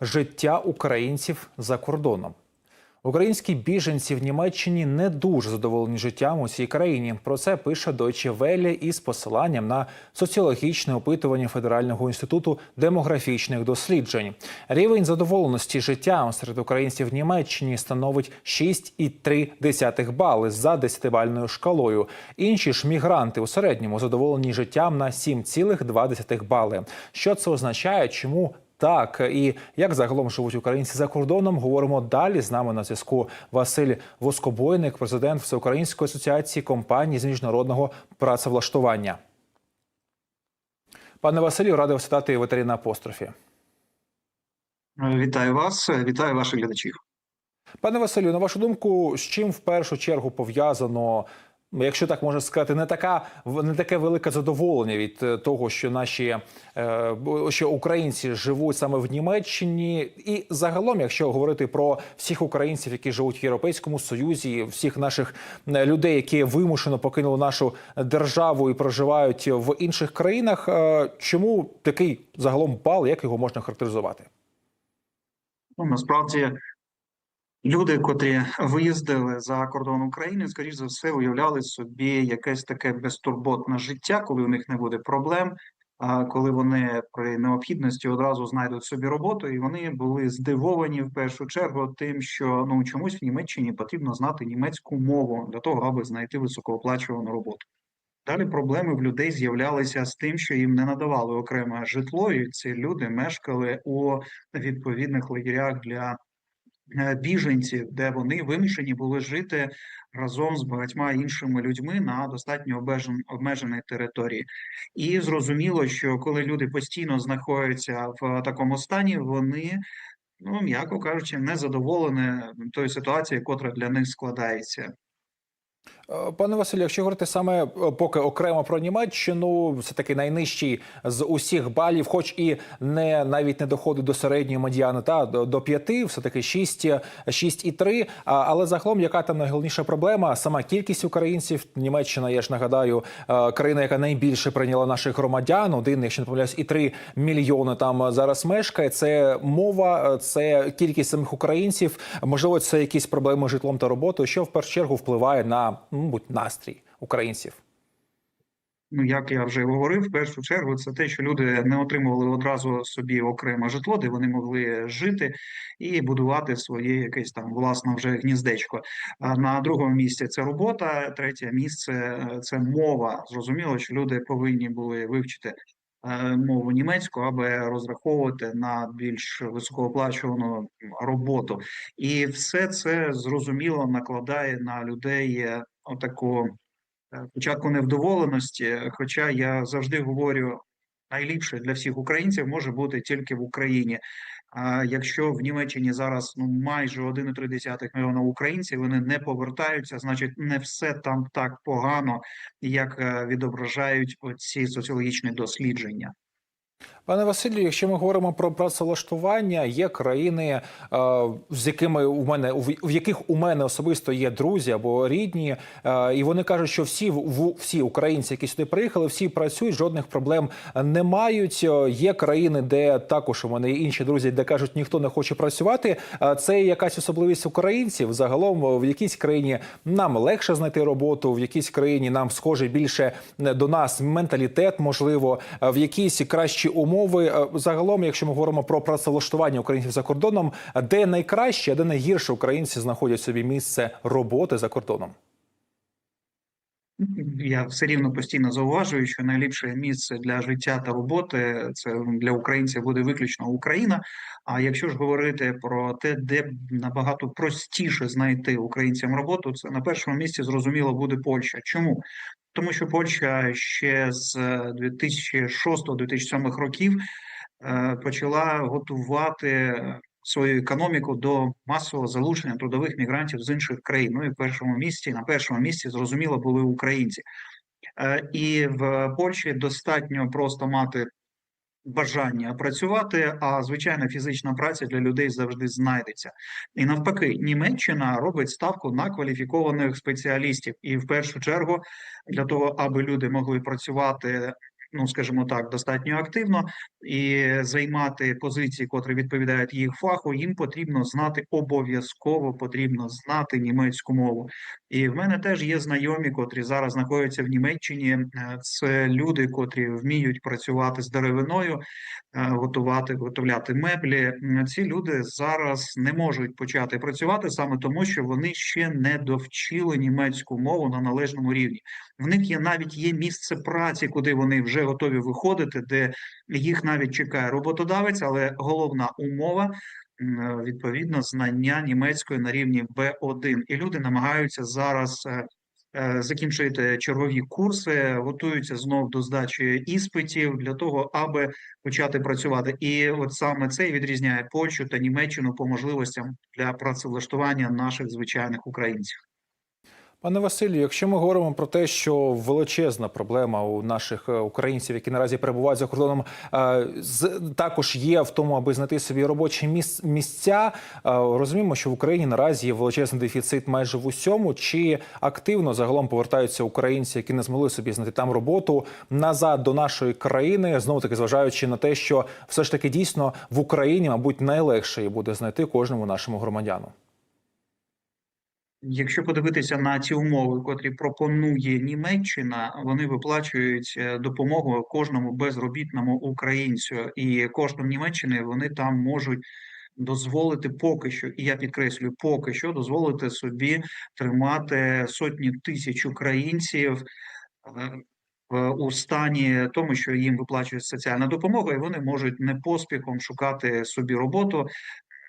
життя українців за кордоном. Українські біженці в Німеччині не дуже задоволені життям у цій країні. Про це пише Deutsche Welle із посиланням на соціологічне опитування Федерального інституту демографічних досліджень. Рівень задоволеності життям серед українців в Німеччині становить 6,3 бали за 10-бальною шкалою. Інші ж мігранти у середньому задоволені життям на 7,2 бали. Що це означає? Чому так і як загалом живуть українці за кордоном, говоримо далі. З нами на зв'язку Василь Воскобойник, президент Всеукраїнської асоціації компаній з міжнародного працевлаштування. Пане Василю, радий вас вітати в етері на апострофі. Вітаю вас, вітаю ваших глядачів. Пане Василю, на вашу думку, з чим в першу чергу пов'язано? Якщо так можна сказати, не така не таке велике задоволення від е, того, що наші е, що українці живуть саме в Німеччині, і загалом, якщо говорити про всіх українців, які живуть в Європейському Союзі, всіх наших е, людей, які вимушено покинули нашу державу і проживають в інших країнах, чому такий загалом бал, як його можна характеризувати? Ну, насправді Люди, котрі виїздили за кордон України, скоріш за все, уявляли собі якесь таке безтурботне життя, коли у них не буде проблем. Коли вони при необхідності одразу знайдуть собі роботу, і вони були здивовані в першу чергу тим, що ну чомусь в Німеччині потрібно знати німецьку мову для того, аби знайти високооплачувану роботу. Далі проблеми в людей з'являлися з тим, що їм не надавали окреме житло, і ці люди мешкали у відповідних лагерях для біженців, де вони вимушені були жити разом з багатьма іншими людьми на достатньо обмеженій території. І зрозуміло, що коли люди постійно знаходяться в такому стані, вони ну м'яко кажучи, не задоволені тою ситуацією, котра для них складається. Е, пане Василю, якщо говорити саме е, поки окремо про Німеччину, це таки найнижчий з усіх балів, хоч і не навіть не доходить до середньої медіани, та до п'яти, все таки 6, 6,3. Але загалом, яка там найголовніша проблема? Сама кількість українців. Німеччина, я ж нагадаю, е, країна, яка найбільше прийняла наших громадян, один, якщо не помиляюсь, і 3 мільйони там зараз мешкає. Це мова, це кількість самих українців. Можливо, це якісь проблеми з житлом та роботою, що в першу чергу впливає на мабуть, настрій українців? Ну, як я вже говорив, в першу чергу це те, що люди не отримували одразу собі окреме житло, де вони могли жити і будувати своє якесь там власне вже гніздечко. На другому місці це робота, третє місце це мова. Зрозуміло, що люди повинні були вивчити е, мову німецьку, аби розраховувати на більш високооплачувану роботу, і все це зрозуміло накладає на людей отаку е, початку невдоволеності. Хоча я завжди говорю, найліпше для всіх українців може бути тільки в Україні. А якщо в Німеччині зараз ну майже 1,3 мільйона українців вони не повертаються, значить не все там так погано, як е, відображають оці соціологічні дослідження. Пане Василю, якщо ми говоримо про працевлаштування, є країни, е, з якими у мене в яких у мене особисто є друзі або рідні, е, і вони кажуть, що всі всі українці, які сюди приїхали, всі працюють, жодних проблем не мають. Е, є країни, де також у мене є інші друзі, де кажуть, ніхто не хоче працювати. Це якась особливість українців. Загалом в якійсь країні нам легше знайти роботу, в якійсь країні нам схоже більше до нас менталітет, можливо, в якійсь кращі умови е, загалом, якщо ми говоримо про працевлаштування українців за кордоном, де найкраще, а де найгірше українці знаходять собі місце роботи за кордоном? Я все рівно постійно зауважую, що найліпше місце для життя та роботи це для українців буде виключно Україна. А якщо ж говорити про те, де набагато простіше знайти українцям роботу, це на першому місці зрозуміло буде Польща. Чому? Тому що Польща ще з 2006-2007 років е, почала готувати свою економіку до масового залучення трудових мігрантів з інших країн. Ну і в першому місці на першому місці зрозуміло були українці, е, і в Польщі достатньо просто мати бажання працювати, а звичайна фізична праця для людей завжди знайдеться. І навпаки, Німеччина робить ставку на кваліфікованих спеціалістів, і в першу чергу для того, аби люди могли працювати ну скажімо так, достатньо активно і займати позиції, котрі відповідають їх фаху, їм потрібно знати обов'язково потрібно знати німецьку мову. І в мене теж є знайомі, котрі зараз знаходяться в Німеччині. Е, Це люди, котрі вміють працювати з деревиною, е, готувати, готовляти меблі. Ці люди зараз не можуть почати працювати саме тому, що вони ще не довчили німецьку мову на належному рівні. В них є навіть є місце праці, куди вони вже готові виходити, де їх навіть чекає роботодавець, але головна умова. Відповідно, знання німецької на рівні B1. І люди намагаються зараз е, е, закінчити чергові курси, готуються знов до здачі іспитів для того, аби почати працювати. І от саме це відрізняє Польщу та Німеччину по можливостям для працевлаштування наших звичайних українців. Пане Василю, якщо ми говоримо про те, що величезна проблема у наших е, українців, які наразі перебувають за кордоном, е, також є в тому, аби знайти собі робочі міс- місця. е, Розуміємо, що в Україні наразі є величезний дефіцит майже в усьому. Чи активно загалом повертаються українці, які не змогли собі знайти там роботу назад до нашої країни, знову таки зважаючи на те, що все ж таки дійсно в Україні, мабуть, найлегше буде знайти кожному нашому громадяну. Якщо подивитися на ті умови, котрі пропонує Німеччина, вони виплачують е, допомогу кожному безробітному українцю, і коштом Німеччини вони там можуть дозволити поки що, і я підкреслюю, поки що дозволити собі тримати сотні тисяч українців. е, У стані тому, що їм виплачують соціальна допомога, і вони можуть не поспіхом шукати собі роботу,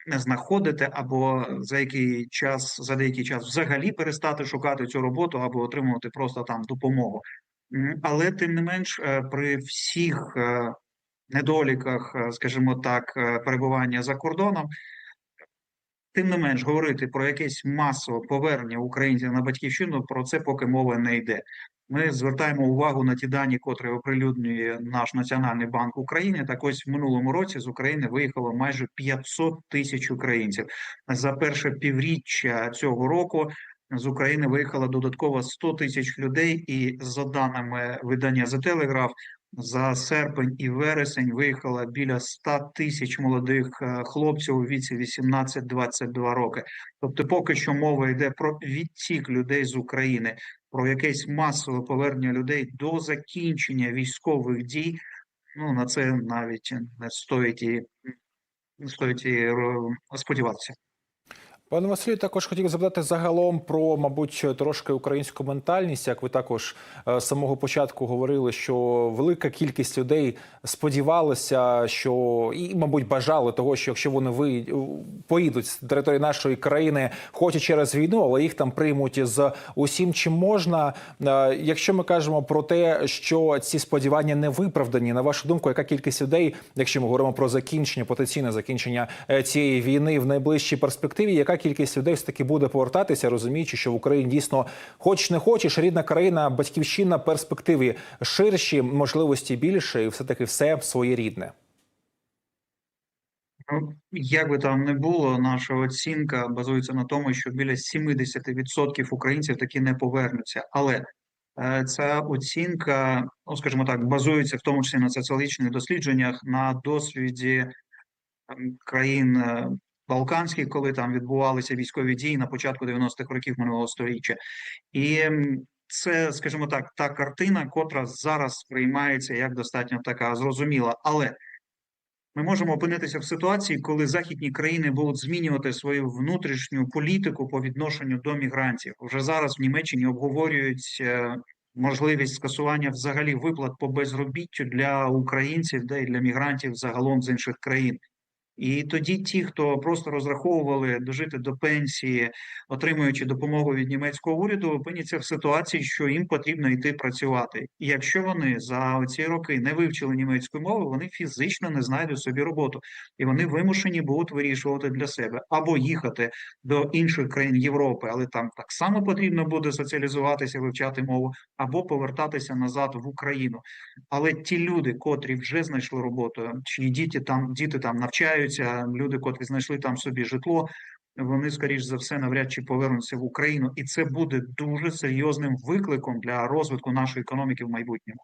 не знаходити, або за який час за деякий час взагалі перестати шукати цю роботу, або отримувати просто там допомогу. Але тим не менш, е, при всіх е, недоліках, е, скажімо так, перебування за кордоном. Тим не менш, говорити про якесь масове повернення українців на батьківщину про це поки мова не йде. Ми звертаємо увагу на ті дані, котрі оприлюднює наш Національний банк України. Так ось в минулому році з України виїхало майже 500 тисяч українців. За перше півріччя цього року з України виїхало додатково 100 тисяч людей, і за даними видання The Telegraph, за серпень і вересень виїхало біля 100 тисяч молодих е, хлопців у віці 18-22 роки. Тобто, поки що мова йде про відтік людей з України, про якесь масове повернення людей до закінчення військових дій. Ну на це навіть не стоїть і не стоїть і е, сподіватися. Пане Василю, також хотів запитати загалом про, мабуть, трошки українську ментальність. Як ви також е, з самого початку говорили, що велика кількість людей сподівалася, що і, мабуть, бажали того, що якщо вони ви поїдуть з території нашої країни, хоч і через війну, але їх там приймуть з усім, чим можна. Е, Якщо ми кажемо про те, що ці сподівання не виправдані, на вашу думку, яка кількість людей, якщо ми говоримо про закінчення, потенційне закінчення е, цієї війни в найближчій перспективі, яка кількість людей все таки буде повертатися, розуміючи, що в Україні дійсно, хоч не хочеш, рідна країна, батьківщина, перспективи ширші, можливості більше, і все таки все своєрідне. Ну, як би там не було, наша оцінка базується на тому, що біля 70% українців таки не повернуться. Але е, ця оцінка, ну скажімо так, базується в тому числі на соціологічних дослідженнях, на досвіді ем, країн Балканських, коли там відбувалися військові дії на початку 90-х років минулого століття. І це, скажімо так, та картина, котра зараз сприймається як достатньо така зрозуміла. Але ми можемо опинитися в ситуації, коли західні країни будуть змінювати свою внутрішню політику по відношенню до мігрантів. Вже зараз в Німеччині обговорюють е, можливість скасування взагалі виплат по безробіттю для українців, де і для мігрантів загалом з інших країн. І тоді ті, хто просто розраховували дожити до пенсії, отримуючи допомогу від німецького уряду, опиняться в ситуації, що їм потрібно йти працювати. І якщо вони за ці роки не вивчили німецької мови, вони фізично не знайдуть собі роботу, і вони вимушені будуть вирішувати для себе або їхати до інших країн Європи, але там так само потрібно буде соціалізуватися, вивчати мову, або повертатися назад в Україну. Але ті люди, котрі вже знайшли роботу, чиї діти там діти там навчаються, люди, котрі знайшли там собі житло, вони скоріш за все навряд чи повернуться в Україну, і це буде дуже серйозним викликом для розвитку нашої економіки в майбутньому.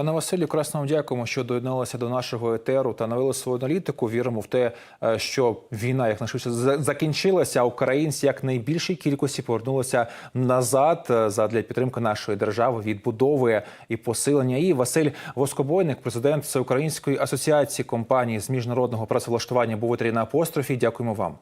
Пане Василю, вам дякуємо, що доєдналися до нашого етеру та навели свою аналітику. Віримо в те, е, що війна якнайшвидше за- закінчилася. Українці як найбільшій кількості повернулися назад е, задля підтримки нашої держави, відбудови і посилення. І Василь Воскобойник, президент Всеукраїнської асоціації компаній з міжнародного працевлаштування, був на апострофі. Дякуємо вам.